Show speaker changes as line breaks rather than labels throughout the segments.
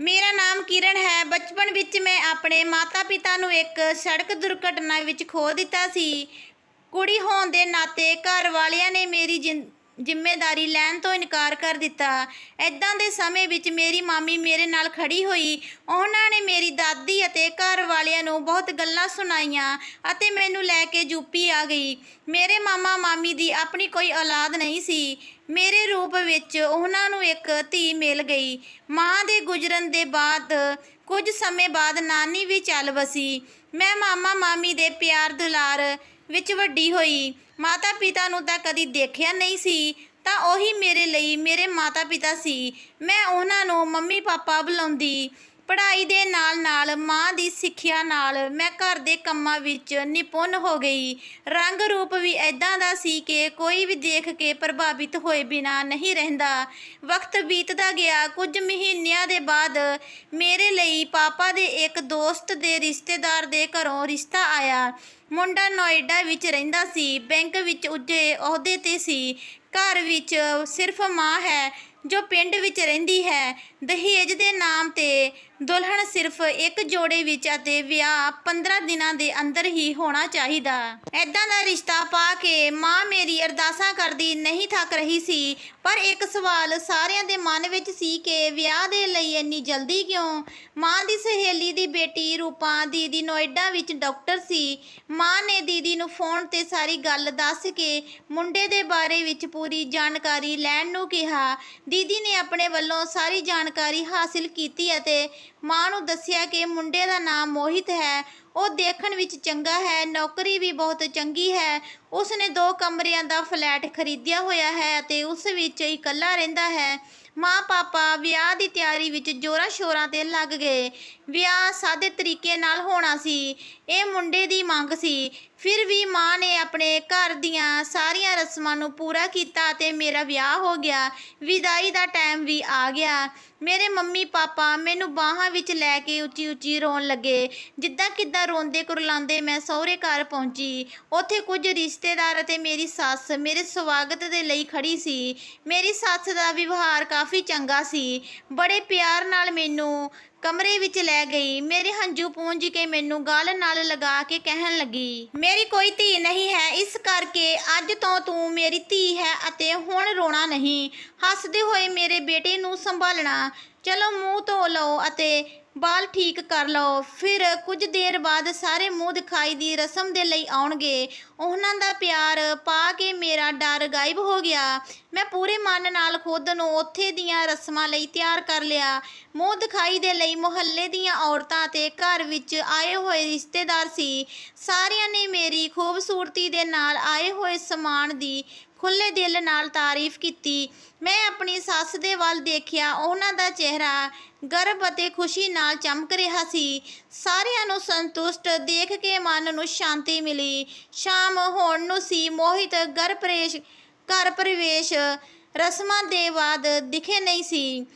ਮੇਰਾ ਨਾਮ ਕਿਰਨ ਹੈ। ਬਚਪਨ ਵਿੱਚ ਮੈਂ ਆਪਣੇ ਮਾਤਾ-ਪਿਤਾ ਨੂੰ ਇੱਕ ਸੜਕ ਦੁਰਘਟਨਾ ਵਿੱਚ ਖੋ ਦਿੱਤਾ ਸੀ। ਕੁੜੀ ਹੋਣ ਦੇ ਨਾਤੇ ਘਰ ਵਾਲਿਆਂ ਨੇ ਮੇਰੀ ਜ਼ਿੰ- ਜ਼ਿੰਮੇਦਾਰੀ ਲੈਣ ਤੋਂ ਇਨਕਾਰ ਕਰ ਦਿੱਤਾ। ਐਦਾਂ ਦੇ ਸਮੇਂ ਵਿੱਚ ਮੇਰੀ ਮਾਮੀ ਮੇਰੇ ਨਾਲ ਖੜੀ ਹੋਈ। ਉਹਨਾਂ ਨੇ ਮੇਰੀ ਦਾਦੀ ਅਤੇ ਘਰ ਵਾਲਿਆਂ ਨੂੰ ਬਹੁਤ ਗੱਲਾਂ ਸੁਣਾਈਆਂ ਅਤੇ ਮੈਨੂੰ ਲੈ ਕੇ ਯੂਪੀ ਆ ਗਈ। ਮੇਰੇ ਮਾਮਾ ਮਾਮੀ ਦੀ ਆਪਣੀ ਕੋਈ ਔਲਾਦ ਨਹੀਂ ਸੀ। ਮੇਰੇ ਰੂਪ ਵਿੱਚ ਉਹਨਾਂ ਨੂੰ ਇੱਕ ਧੀ ਮਿਲ ਗਈ। ਮਾਂ ਦੇ ਗੁਜ਼ਰਨ ਦੇ ਬਾਅਦ ਕੁਝ ਸਮੇਂ ਬਾਅਦ ਨਾਨੀ ਵੀ ਚੱਲ ਵਸੀ। ਮੈਂ ਮਾਮਾ ਮਾਮੀ ਦੇ ਪਿਆਰ ਦੁਲਾਰ ਵਿੱਚ ਵੱਡੀ ਹੋਈ। ਮਾਤਾ ਪਿਤਾ ਨੂੰ ਤਾਂ ਕਦੀ ਦੇਖਿਆ ਨਹੀਂ ਸੀ। ਤਾਂ ਉਹੀ ਮੇਰੇ ਲਈ ਮੇਰੇ ਮਾਤਾ ਪਿਤਾ ਸੀ। ਮੈਂ ਉਹਨਾਂ ਨੂੰ ਮੰਮੀ ਪਾਪਾ ਬੁਲਾਉਂਦੀ। ਪੜ੍ਹਾਈ ਦੇ ਨਾਲ ਨਾਲ ਮਾਂ ਦੀ ਸਿੱਖਿਆ ਨਾਲ ਮੈਂ ਘਰ ਦੇ ਕੰਮਾਂ ਵਿੱਚ ਨਿਪੁੰਨ ਹੋ ਗਈ। ਰੰਗ ਰੂਪ ਵੀ ਐਦਾਂ ਦਾ ਸੀ ਕਿ ਕੋਈ ਵੀ ਦੇਖ ਕੇ ਪ੍ਰਭਾਵਿਤ ਹੋਏ ਬਿਨਾ ਨਹੀਂ ਰਹਿੰਦਾ। ਵਕਤ ਬੀਤਦਾ ਗਿਆ। ਕੁਝ ਮਹੀਨਿਆਂ ਦੇ ਬਾਅਦ ਮੇਰੇ ਲਈ ਪਾਪਾ ਦੇ ਇੱਕ ਦੋਸਤ ਦੇ ਰਿਸ਼ਤੇਦਾਰ ਦੇ ਘਰੋਂ ਰਿਸ਼ਤਾ ਆਇਆ। ਮੁੰਡਾ ਨੋਇਡਾ ਵਿੱਚ ਰਹਿੰਦਾ ਸੀ। ਬੈਂਕ ਵਿੱਚ ਉੱਚੇ ਅਹੁਦੇ ਤੇ ਸੀ। ਘਰ ਵਿੱਚ ਸਿਰਫ ਮਾਂ ਹੈ, ਜੋ ਪਿੰਡ ਵਿੱਚ ਰਹਿੰਦੀ ਹੈ। ਦਹੇਜ ਦੇ ਨਾਮ ਤੇ ਦੁਲਹਨ ਸਿਰਫ ਇੱਕ ਜੋੜੇ ਵਿੱਚ ਅਤੇ ਵਿਆਹ 15 ਦਿਨਾਂ ਦੇ ਅੰਦਰ ਹੀ ਹੋਣਾ ਚਾਹੀਦਾ। ਐਦਾਂ ਦਾ ਰਿਸ਼ਤਾ ਪਾ ਕੇ ਮਾਂ ਮੇਰੀ ਅਰਦਾਸਾਂ ਕਰਦੀ ਨਹੀਂ ਥੱਕ ਰਹੀ ਸੀ, ਪਰ ਇੱਕ ਸਵਾਲ ਸਾਰਿਆਂ ਦੇ ਮਨ ਵਿੱਚ ਸੀ ਕਿ ਵਿਆਹ ਦੇ ਲਈ ਇੰਨੀ ਜਲਦੀ ਕਿਉਂ? ਮਾਂ ਦੀ ਸਹੇਲੀ ਦੀ ਬੇਟੀ ਰੂਪਾ ਦੀਦੀ ਨੋਇਡਾ ਵਿੱਚ ਡਾਕਟਰ ਸੀ। ਮਾਂ ਨੇ ਦੀਦੀ ਨੂੰ ਫੋਨ ਤੇ ਸਾਰੀ ਗੱਲ ਦੱਸ ਕੇ ਮੁੰਡੇ ਦੇ ਬਾਰੇ ਵਿੱਚ ਪੂਰੀ ਜਾਣਕਾਰੀ ਲੈਣ ਨੂੰ ਕਿਹਾ। ਦੀਦੀ ਨੇ ਆਪਣੇ ਵੱਲੋਂ ਸਾਰੀ ਜਾਣਕਾਰੀ ਹਾਸਿਲ ਕੀਤੀ ਅਤੇ ਮਾਂ ਨੂੰ ਦੱਸਿਆ ਕਿ ਮੁੰਡੇ ਦਾ ਨਾਮ ਮੋਹਿਤ ਹੈ। ਉਹ ਦੇਖਣ ਵਿੱਚ ਚੰਗਾ ਹੈ, ਨੌਕਰੀ ਵੀ ਬਹੁਤ ਚੰਗੀ ਹੈ। ਉਸ ਨੇ ਦੋ ਕਮਰਿਆਂ ਦਾ ਫਲੈਟ ਖਰੀਦਿਆ ਹੋਇਆ ਹੈ ਅਤੇ ਉਸ ਵਿੱਚ ਇਕੱਲਾ ਰਹਿੰਦਾ ਹੈ। ਮਾਂ ਪਾਪਾ ਵਿਆਹ ਦੀ ਤਿਆਰੀ ਵਿੱਚ ਜੋਰਾਂ ਸ਼ੋਰਾਂ ਤੇ ਲੱਗ ਗਏ। ਵਿਆਹ ਸਾਦੇ ਤਰੀਕੇ ਨਾਲ ਹੋਣਾ ਸੀ। ਇਹ ਮੁੰਡੇ ਦੀ ਮੰਗ ਸੀ। ਫਿਰ ਵੀ ਮਾਂ ਨੇ ਆਪਣੇ ਘਰ ਦੀਆਂ ਸਾਰੀਆਂ ਰਸਮਾਂ ਨੂੰ ਪੂਰਾ ਕੀਤਾ ਅਤੇ ਮੇਰਾ ਵਿਆਹ ਹੋ ਗਿਆ। ਵਿਦਾਈ ਦਾ ਟਾਈਮ ਵੀ ਆ ਗਿਆ। ਮੇਰੇ ਮੰਮੀ ਪਾਪਾ ਮੈਨੂੰ ਬਾਹਾਂ ਵਿੱਚ ਲੈ ਕੇ ਉੱਚੀ ਉੱਚੀ ਰੋਣ ਲੱਗੇ। ਜਿੱਦਾਂ ਕਿੱਦਾਂ ਰੋਂਦੇ ਕੁਰਲਾਉਂਦੇ ਮੈਂ ਸਹੁਰੇ ਘਰ ਪਹੁੰਚੀ। ਉੱਥੇ ਕੁਝ ਰਿਸ਼ਤੇਦਾਰ ਅਤੇ ਮੇਰੀ ਸੱਸ ਮੇਰੇ ਸਵਾਗਤ ਦੇ ਲਈ ਖੜੀ ਸੀ। ਮੇਰੀ ਸੱਸ ਦਾ ਵਿਵਹਾਰ ਕਾਫੀ ਚੰਗਾ ਸੀ। ਬੜੇ ਪਿਆਰ ਨਾਲ ਮੈਨੂੰ ਕਮਰੇ ਵਿੱਚ ਲੈ ਗਈ। ਮੇਰੇ ਹੰਝੂ ਪੂੰਝ ਕੇ ਮੈਨੂੰ ਗਲ ਨਾਲ ਲਗਾ ਕੇ ਕਹਿਣ ਲੱਗੀ, ਮੇਰੀ ਕੋਈ ਧੀ ਨਹੀਂ ਹੈ, ਇਸ ਕਰਕੇ ਅੱਜ ਤੋਂ ਤੂੰ ਮੇਰੀ ਧੀ ਹੈ ਅਤੇ ਹੁਣ ਰੋਣਾ ਨਹੀਂ। ਹੱਸਦੇ ਹੋਏ ਮੇਰੇ ਬੇਟੇ ਨੂੰ ਸੰਭਾਲਣਾ। ਚਲੋ ਮੂੰਹ ਧੋ ਲਓ ਅਤੇ ਬਾਲ ਠੀਕ ਕਰ ਲਓ। ਫਿਰ ਕੁਝ ਦੇਰ ਬਾਅਦ ਸਾਰੇ ਮੂੰਹ ਦਿਖਾਈ ਦੀ ਰਸਮ ਦੇ ਲਈ ਆਉਣਗੇ। ਉਹਨਾਂ ਦਾ ਪਿਆਰ ਪਾ ਕੇ ਮੇਰਾ ਡਰ ਗਾਇਬ ਹੋ ਗਿਆ। ਮੈਂ ਪੂਰੇ ਮਨ ਨਾਲ ਖੁਦ ਨੂੰ ਉੱਥੇ ਦੀਆਂ ਰਸਮਾਂ ਲਈ ਤਿਆਰ ਕਰ ਲਿਆ। ਮੂੰਹ ਦਿਖਾਈ ਦੇ ਲਈ ਮੁਹੱਲੇ ਦੀਆਂ ਔਰਤਾਂ ਤੇ ਘਰ ਵਿੱਚ ਆਏ ਹੋਏ ਰਿਸ਼ਤੇਦਾਰ ਸੀ। ਸਾਰਿਆਂ ਨੇ ਮੇਰੀ ਖੂਬਸੂਰਤੀ ਦੇ ਨਾਲ ਆਏ ਹੋਏ ਸਮਾਨ ਦੀ ਖੁੱਲੇ ਦਿਲ ਨਾਲ ਤਾਰੀਫ ਕੀਤੀ। ਮੈਂ ਆਪਣੀ ਸੱਸ ਦੇ ਵੱਲ ਦੇਖਿਆ। ਉਹਨਾਂ ਦਾ ਚਿਹਰਾ ਗਰਵ ਅਤੇ ਖੁਸ਼ੀ ਨਾਲ ਚਮਕ ਰਿਹਾ ਸੀ। ਸਾਰਿਆਂ ਨੂੰ ਸੰਤੁਸ਼ਟ ਦੇਖ ਕੇ ਮਨ ਨੂੰ ਸ਼ਾਂਤੀ ਮਿਲੀ। ਸ਼ਾਮ ਹੋਣ ਨੂੰ ਸੀ। ਮੋਹਿਤ ਘਰ ਪ੍ਰਵੇਸ਼ ਘਰ ਪ੍ਰਵੇਸ਼ ਰਸਮਾਂ ਦੇ ਬਾਅਦ ਦਿਖੇ ਨਹੀਂ ਸੀ।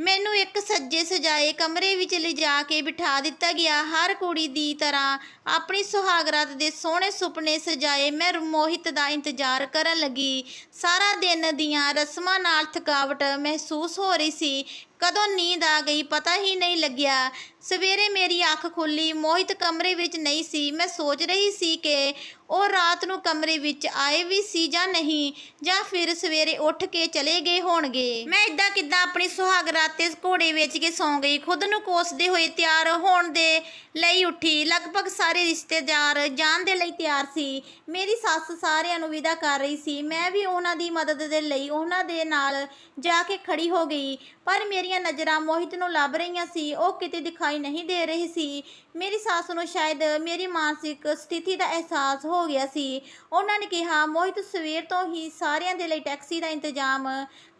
ਮੈਨੂੰ ਇੱਕ ਸੱਜੇ ਸਜਾਏ ਕਮਰੇ ਵਿੱਚ ਲਿਜਾ ਕੇ ਬਿਠਾ ਦਿੱਤਾ ਗਿਆ। ਹਰ ਕੁੜੀ ਦੀ ਤਰ੍ਹਾਂ ਆਪਣੀ ਸੁਹਾਗਰਾਤ ਦੇ ਸੋਹਣੇ ਸੁਪਨੇ ਸਜਾਏ ਮੈਂ ਮੋਹਿਤ ਦਾ ਇੰਤਜ਼ਾਰ ਕਰਨ ਲੱਗੀ। ਸਾਰਾ ਦਿਨ ਦੀਆਂ ਰਸਮਾਂ ਨਾਲ ਥਕਾਵਟ ਮਹਿਸੂਸ ਹੋ ਰਹੀ ਸੀ। ਕਦੋਂ ਨੀਂਦ ਆ ਗਈ ਪਤਾ ਹੀ ਨਹੀਂ ਲੱਗਿਆ। ਸਵੇਰੇ ਮੇਰੀ ਅੱਖ ਖੁੱਲੀ, ਮੋਹਿਤ ਕਮਰੇ ਵਿੱਚ ਨਹੀਂ ਸੀ। ਮੈਂ ਸੋਚ ਰਹੀ ਸੀ ਕਿ ਉਹ ਰਾਤ ਨੂੰ ਕਮਰੇ ਵਿੱਚ ਆਏ ਵੀ ਸੀ ਜਾਂ ਨਹੀਂ, ਜਾਂ ਫਿਰ ਸਵੇਰੇ ਉੱਠ ਕੇ ਚਲੇ ਗਏ ਹੋਣਗੇ। ਮੈਂ ਇਦਾਂ ਕਿਦਾਂ ਆਪਣੀ ਸੁਹਾਗ ਰਾਤ ਘੋੜੇ ਵੇਚ ਕੇ ਸੌਂ ਗਈ। ਖੁਦ ਨੂੰ ਕੋਸਦੇ ਹੋਏ ਤਿਆਰ ਹੋਣ ਦੇ ਲਈ ਉੱਠੀ। ਲਗਭਗ ਸਾਰੇ ਰਿਸ਼ਤੇਦਾਰ ਜਾਣ ਦੇ ਲਈ ਤਿਆਰ ਸੀ। ਮੇਰੀ ਸੱਸ ਸਾਰਿਆਂ ਨੂੰ ਵਿਦਾ ਕਰ ਰਹੀ ਸੀ। ਮੈਂ ਵੀ ਉਹਨਾਂ ਦੀ ਮਦਦ ਦੇ ਲਈ ਉਹਨਾਂ ਦੇ ਨਾਲ ਜਾ ਕੇ ਖੜੀ ਹੋ ਗਈ। ਪਰ ਮੇਰੀਆਂ ਨਜ਼ਰਾਂ ਮੋਹਿਤ ਨੂੰ ਲੱਭ ਰਹੀਆਂ ਸੀ। ਉਹ ਕਿਤੇ ਦਿਖਾਈ ਨਹੀਂ ਦੇ ਰਹੀ ਸੀ। ਮੇਰੀ ਸੱਸ ਨੂੰ ਸ਼ਾਇਦ ਮੇਰੀ ਮਾਨਸਿਕ ਸਥਿਤੀ ਦਾ ਅਹਿਸਾਸ ਹੋ ਗਿਆ ਸੀ। ਉਹਨਾਂ ਨੇ ਕਿਹਾ, ਮੋਹਿਤ, ਸਵੇਰ ਤੋਂ ਹੀ ਸਾਰਿਆਂ ਦੇ ਲਈ ਟੈਕਸੀ ਦਾ ਇੰਤਜ਼ਾਮ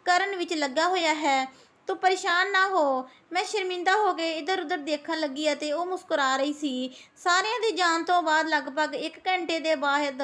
ਕਰਨ ਵਿੱਚ ਲੱਗਾ ਹੋਇਆ ਹੈ। ਤੂੰ ਪਰੇਸ਼ਾਨ ਨਾ ਹੋ। ਮੈਂ ਸ਼ਰਮਿੰਦਾ ਹੋ ਕੇ ਇਧਰ ਉਧਰ ਦੇਖਣ ਲੱਗੀ ਅਤੇ ਉਹ ਮੁਸਕਰਾ ਰਹੀ ਸੀ। ਸਾਰਿਆਂ ਦੇ ਜਾਣ ਤੋਂ ਬਾਅਦ ਲਗਭਗ 1 ਘੰਟੇ ਦੇ ਬਾਅਦ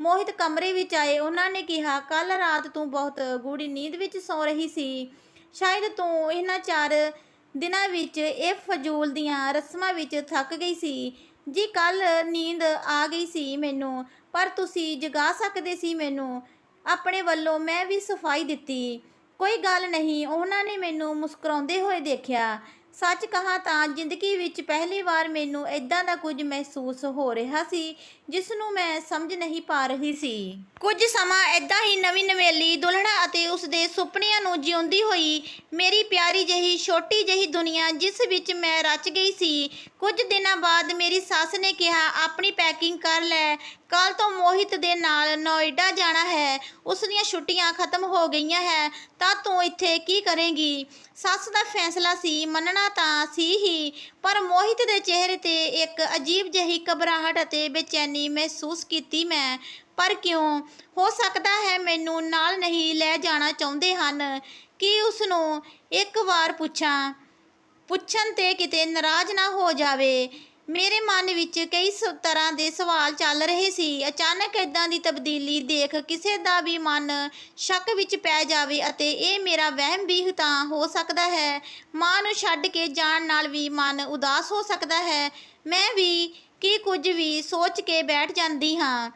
ਮੋਹਿਤ ਕਮਰੇ ਵਿੱਚ ਆਏ। ਉਹਨਾਂ ਨੇ ਕਿਹਾ ਕੱਲ ਰਾਤ ਤੂੰ ਬਹੁਤ ਗੂੜੀ ਨੀਂਦ ਵਿੱਚ ਸੌ ਰਹੀ ਸੀ। ਸ਼ਾਇਦ ਤੂੰ ਇਹਨਾਂ ਚਾਰ ਦਿਨਾਂ ਵਿੱਚ ਇਹ ਫਜ਼ੂਲ ਦੀਆਂ ਰਸਮਾਂ ਵਿੱਚ ਥੱਕ ਗਈ ਸੀ। ਜੀ ਕੱਲ ਨੀਂਦ ਆ ਗਈ ਸੀ ਮੈਨੂੰ, ਪਰ ਤੁਸੀਂ ਜਗਾ ਸਕਦੇ ਸੀ ਮੈਨੂੰ। ਆਪਣੇ ਵੱਲੋਂ ਮੈਂ ਵੀ ਸਫ਼ਾਈ ਦਿੱਤੀ। ਕੋਈ ਗੱਲ ਨਹੀਂ, ਉਹਨਾਂ ਨੇ ਮੈਨੂੰ ਮੁਸਕਰਾਉਂਦੇ ਹੋਏ ਦੇਖਿਆ। ਸੱਚ ਕਹਾਂ ਤਾਂ ਜ਼ਿੰਦਗੀ ਵਿੱਚ ਪਹਿਲੀ ਵਾਰ ਮੈਨੂੰ ਇਦਾਂ ਦਾ ਕੁਝ ਮਹਿਸੂਸ ਹੋ ਰਿਹਾ ਸੀ ਜਿਸ ਨੂੰ ਮੈਂ ਸਮਝ ਨਹੀਂ ਪਾ ਰਹੀ ਸੀ। ਕੁਝ ਸਮਾਂ ਇਦਾਂ ਹੀ ਨਵੀਂ ਨਵੇਲੀ ਦੁਲਹੜਾ ਅਤੇ ਉਸ ਦੇ ਸੁਪਨਿਆਂ ਨੂੰ ਜਿਉਂਦੀ ਹੋਈ ਮੇਰੀ ਪਿਆਰੀ ਜਿਹੀ, ਛੋਟੀ ਜਿਹੀ ਦੁਨੀਆ ਜਿਸ ਵਿੱਚ ਮੈਂ ਰਚ ਗਈ ਸੀ ਕੁਝ ਦਿਨਾਂ ਬਾਅਦ ਮੇਰੀ ਸੱਸ ਨੇ ਕਿਹਾ, ਆਪਣੀ ਪੈਕਿੰਗ ਕਰ ਲੈ। ਕੱਲ ਤੋਂ ਮੋਹਿਤ ਦੇ ਨਾਲ ਨੋਇਡਾ ਜਾਣਾ ਹੈ। ਉਸ ਦੀਆਂ ਛੁੱਟੀਆਂ ਖਤਮ ਹੋ ਗਈਆਂ ਹੈ, ਤਾਂ ਤੂੰ ਇੱਥੇ ਕੀ ਕਰੇਂਗੀ? ਸੱਸ ਦਾ ਫੈਸਲਾ ਸੀ, ਮੰਨਣਾ ਤਾਂ ਸੀ ਹੀ, ਪਰ ਮੋਹਿਤ ਦੇ ਚਿਹਰੇ ਤੇ ਇੱਕ ਅਜੀਬ ਜਿਹੀ ਘਬਰਾਹਟ ਅਤੇ ਬੇਚੈਨੀ ਮਹਿਸੂਸ ਕੀਤੀ ਮੈਂ। ਪਰ ਕਿਉਂ? ਹੋ ਸਕਦਾ ਹੈ ਮੈਨੂੰ ਨਾਲ ਨਹੀਂ ਲੈ ਜਾਣਾ ਚਾਹੁੰਦੇ ਹਨ। ਕਿ ਉਸ ਨੂੰ ਇੱਕ ਵਾਰ ਪੁੱਛਾਂ? ਪੁੱਛਣ ਤੇ ਕਿਤੇ ਨਾਰਾਜ਼ ਨਾ ਹੋ ਜਾਵੇ। ਮੇਰੇ ਮਨ ਵਿੱਚ ਕਈ ਸ- ਤਰ੍ਹਾਂ ਦੇ ਸਵਾਲ ਚੱਲ ਰਹੇ ਸੀ। ਅਚਾਨਕ ਇਦਾਂ ਦੀ ਤਬਦੀਲੀ ਦੇਖ ਕਿਸੇ ਦਾ ਵੀ ਮਨ ਸ਼ੱਕ ਵਿੱਚ ਪੈ ਜਾਵੇ ਅਤੇ ਇਹ ਮੇਰਾ ਵਹਿਮ ਵੀ ਤਾਂ ਹੋ ਸਕਦਾ ਹੈ। ਮਾਂ ਨੂੰ ਛੱਡ ਕੇ ਜਾਣ ਨਾਲ ਵੀ ਮਨ ਉਦਾਸ ਹੋ ਸਕਦਾ ਹੈ। ਮੈਂ ਵੀ ਕੀ ਕੁਝ ਵੀ ਸੋਚ ਕੇ ਬੈਠ ਜਾਂਦੀ ਹਾਂ।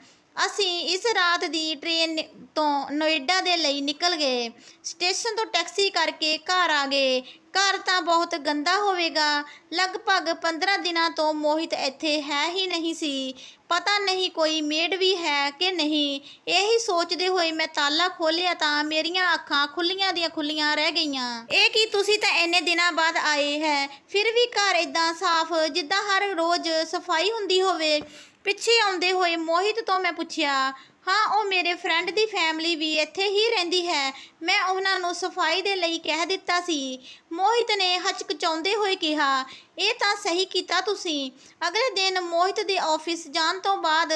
ਅਸੀਂ ਇਸ ਰਾਤ ਦੀ ਟ੍ਰੇਨ ਤੋਂ ਨੋਇਡਾ ਦੇ ਲਈ ਨਿਕਲ ਗਏ। ਸਟੇਸ਼ਨ ਤੋਂ ਟੈਕਸੀ ਕਰਕੇ ਘਰ ਆ ਗਏ। ਘਰ ਤਾਂ ਬਹੁਤ ਗੰਦਾ ਹੋਵੇਗਾ। ਲਗਭਗ 15 ਦਿਨਾਂ ਤੋਂ ਮੋਹਿਤ ਇੱਥੇ ਹੈ ਹੀ ਨਹੀਂ ਸੀ। ਪਤਾ ਨਹੀਂ ਕੋਈ ਮੇਡ ਵੀ ਹੈ ਕਿ ਨਹੀਂ। ਇਹੀ ਸੋਚਦੇ ਹੋਏ ਮੈਂ ਤਾਲਾ ਖੋਲ੍ਹਿਆ ਤਾਂ ਮੇਰੀਆਂ ਅੱਖਾਂ ਖੁੱਲੀਆਂ ਦੀਆਂ ਖੁੱਲੀਆਂ ਰਹਿ ਗਈਆਂ। ਇਹ ਕੀ ਤੁਸੀਂ ਤਾਂ ਇੰਨੇ ਦਿਨਾਂ ਬਾਅਦ ਆਏ ਹੈ? ਫਿਰ ਵੀ ਘਰ ਇਦਾਂ ਸਾਫ਼, ਜਿੱਦਾਂ ਹਰ ਰੋਜ਼ ਸਫ਼ਾਈ ਹੁੰਦੀ ਹੋਵੇ। ਪਿੱਛੇ ਆਉਂਦੇ ਹੋਏ ਮੋਹਿਤ ਤੋਂ ਮੈਂ ਪੁੱਛਿਆ, ਹਾਂ, ਉਹ ਮੇਰੇ ਫਰੈਂਡ ਦੀ ਫੈਮਿਲੀ ਵੀ ਇੱਥੇ ਹੀ ਰਹਿੰਦੀ ਹੈ। ਮੈਂ ਉਹਨਾਂ ਨੂੰ ਸਫ਼ਾਈ ਦੇ ਲਈ ਕਹਿ ਦਿੱਤਾ ਸੀ। ਮੋਹਿਤ ਨੇ ਹਚਕਚਾਉਂਦੇ ਹੋਏ ਕਿਹਾ, ਇਹ ਤਾਂ ਸਹੀ ਕੀਤਾ ਤੁਸੀਂ। ਅਗਲੇ ਦਿਨ ਮੋਹਿਤ ਦੇ ਆਫਿਸ ਜਾਣ ਤੋਂ ਬਾਅਦ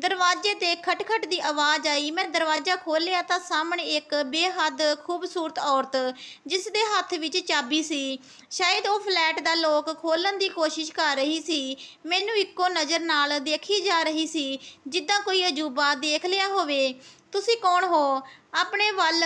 ਦਰਵਾਜ਼ੇ ਤੇ ਖਟਖਟ ਦੀ ਆਵਾਜ਼ ਆਈ। ਮੈਂ ਦਰਵਾਜ਼ਾ ਖੋਲ੍ਹਿਆ ਤਾਂ ਸਾਹਮਣੇ ਇੱਕ ਬੇਹੱਦ ਖੂਬਸੂਰਤ ਔਰਤ, ਜਿਸ ਦੇ ਹੱਥ ਵਿੱਚ ਚਾਬੀ ਸੀ। ਸ਼ਾਇਦ ਉਹ ਫਲੈਟ ਦਾ ਲੋਕ ਖੋਲਣ ਦੀ ਕੋਸ਼ਿਸ਼ ਕਰ ਰਹੀ ਸੀ। ਮੈਨੂੰ ਇੱਕੋ ਨਜ਼ਰ ਨਾਲ ਦੇਖੀ ਜਾ ਰਹੀ ਸੀ, ਜਿੱਦਾਂ ਕੋਈ ਅਜੂਬਾ ਦੇਖ ਲਿਆ ਹੋਵੇ। ਤੁਸੀਂ ਕੌਣ ਹੋ? ਆਪਣੇ ਵੱਲ